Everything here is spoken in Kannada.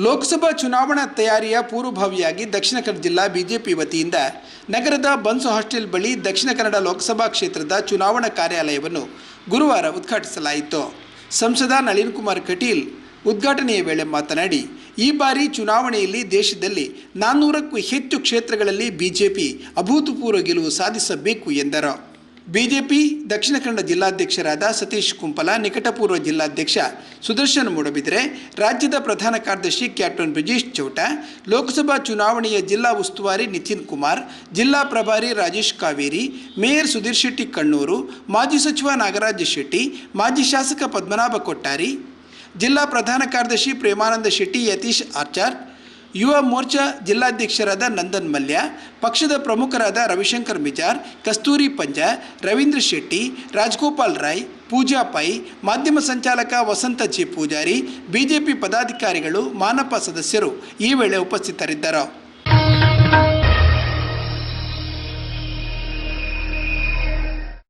ಲೋಕಸಭಾ ಚುನಾವಣಾ ತಯಾರಿಯ ಪೂರ್ವಭಾವಿಯಾಗಿ ದಕ್ಷಿಣ ಕನ್ನಡ ಜಿಲ್ಲಾ ಬಿಜೆಪಿ ವತಿಯಿಂದ ನಗರದ ಬನ್ಸು ಹಾಸ್ಟೆಲ್ ಬಳಿ ದಕ್ಷಿಣ ಕನ್ನಡ ಲೋಕಸಭಾ ಕ್ಷೇತ್ರದ ಚುನಾವಣಾ ಕಾರ್ಯಾಲಯವನ್ನು ಗುರುವಾರ ಉದ್ಘಾಟಿಸಲಾಯಿತು. ಸಂಸದ ನಳಿನ್ ಕುಮಾರ್ ಕಟೀಲ್ ಉದ್ಘಾಟನೆಯ ವೇಳೆ ಮಾತನಾಡಿ, ಈ ಬಾರಿ ಚುನಾವಣೆಯಲ್ಲಿ ದೇಶದಲ್ಲಿ ನಾನ್ನೂರಕ್ಕೂ ಹೆಚ್ಚು ಕ್ಷೇತ್ರಗಳಲ್ಲಿ ಬಿಜೆಪಿ ಅಭೂತಪೂರ್ವ ಗೆಲುವು ಸಾಧಿಸಬೇಕು ಎಂದರು. ಬಿಜೆಪಿ ದಕ್ಷಿಣ ಕನ್ನಡ ಜಿಲ್ಲಾಧ್ಯಕ್ಷರಾದ ಸತೀಶ್ ಕುಂಪಲ, ನಿಕಟಪೂರ್ವ ಜಿಲ್ಲಾಧ್ಯಕ್ಷ ಸುದರ್ಶನ್ ಮೂಡಬಿದ್ರೆ, ರಾಜ್ಯದ ಪ್ರಧಾನ ಕಾರ್ಯದರ್ಶಿ ಕ್ಯಾಪ್ಟನ್ ಬ್ರಿಜೇಶ್ ಚೌಟ, ಲೋಕಸಭಾ ಚುನಾವಣೆಯ ಜಿಲ್ಲಾ ಉಸ್ತುವಾರಿ ನಿತಿನ್ ಕುಮಾರ್, ಜಿಲ್ಲಾ ಪ್ರಭಾರಿ ರಾಜೇಶ್ ಕಾವೇರಿ, ಮೇಯರ್ ಸುಧೀರ್ ಶೆಟ್ಟಿ ಕಣ್ಣೂರು, ಮಾಜಿ ಸಚಿವ ನಾಗರಾಜ ಶೆಟ್ಟಿ, ಮಾಜಿ ಶಾಸಕ ಪದ್ಮನಾಭ ಕೊಟ್ಟಾರಿ, ಜಿಲ್ಲಾ ಪ್ರಧಾನ ಕಾರ್ಯದರ್ಶಿ ಪ್ರೇಮಾನಂದ ಶೆಟ್ಟಿ, ಯತೀಶ್ ಆಚಾರ್ ಯುವ ಮೋರ್ಚಾ ಜಿಲ್ಲಾಧ್ಯಕ್ಷರಾದ ನಂದನ್ ಮಲ್ಯ, ಪಕ್ಷದ ಪ್ರಮುಖರಾದ ರವಿಶಂಕರ್ ಮಿಜಾರ್, ಕಸ್ತೂರಿ ಪಂಜ, ರವೀಂದ್ರ ಶೆಟ್ಟಿ, ರಾಜ್ಗೋಪಾಲ್ ರಾಯ್, ಪೂಜಾ ಪೈ, ಮಾಧ್ಯಮ ಸಂಚಾಲಕ ವಸಂತ ಜಿ ಪೂಜಾರಿ, ಬಿಜೆಪಿ ಪದಾಧಿಕಾರಿಗಳು, ಮಾನಪ ಸದಸ್ಯರು ಈ ವೇಳೆ ಉಪಸ್ಥಿತರಿದ್ದರು.